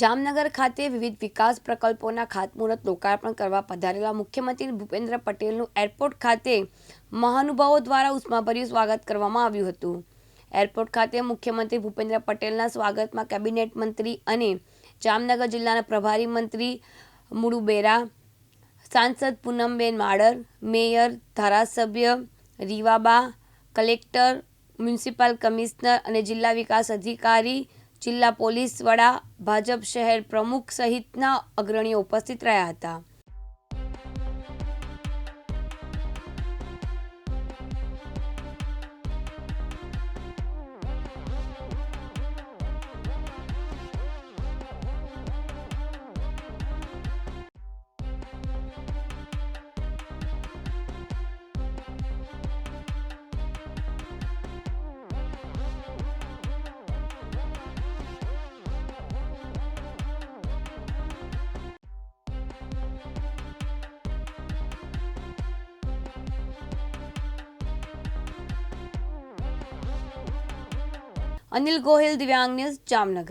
જામનગર ખાતે વિવિધ વિકાસ પ્રકલ્પોના ખાતમુહૂર્ત લોકાર્પણ કરવા પધારેલા મુખ્યમંત્રી ભૂપેન્દ્ર પટેલનું એરપોર્ટ ખાતે મહાનુભાવો દ્વારા ઉષ્માભર્યું સ્વાગત કરવામાં આવ્યું હતું. એરપોર્ટ ખાતે મુખ્યમંત્રી ભૂપેન્દ્ર પટેલના સ્વાગતમાં કેબિનેટ મંત્રી અને જામનગર જિલ્લાના પ્રભારી મંત્રી મુડુબેરા, સાંસદ પૂનમબેન માડર, મેયર, ધારાસભ્ય રીવાબા, કલેક્ટર, મ્યુનિસિપલ કમિશનર અને જિલ્લા વિકાસ અધિકારી જિલ્લા પોલીસ વડા ભાજપ શહેર પ્રમુખ સહિતના અગ્રણીઓ ઉપસ્થિત રહ્યા હતા. અનિલ ગોહિલ દિવ્યાંગ ન્યૂઝ જામનગર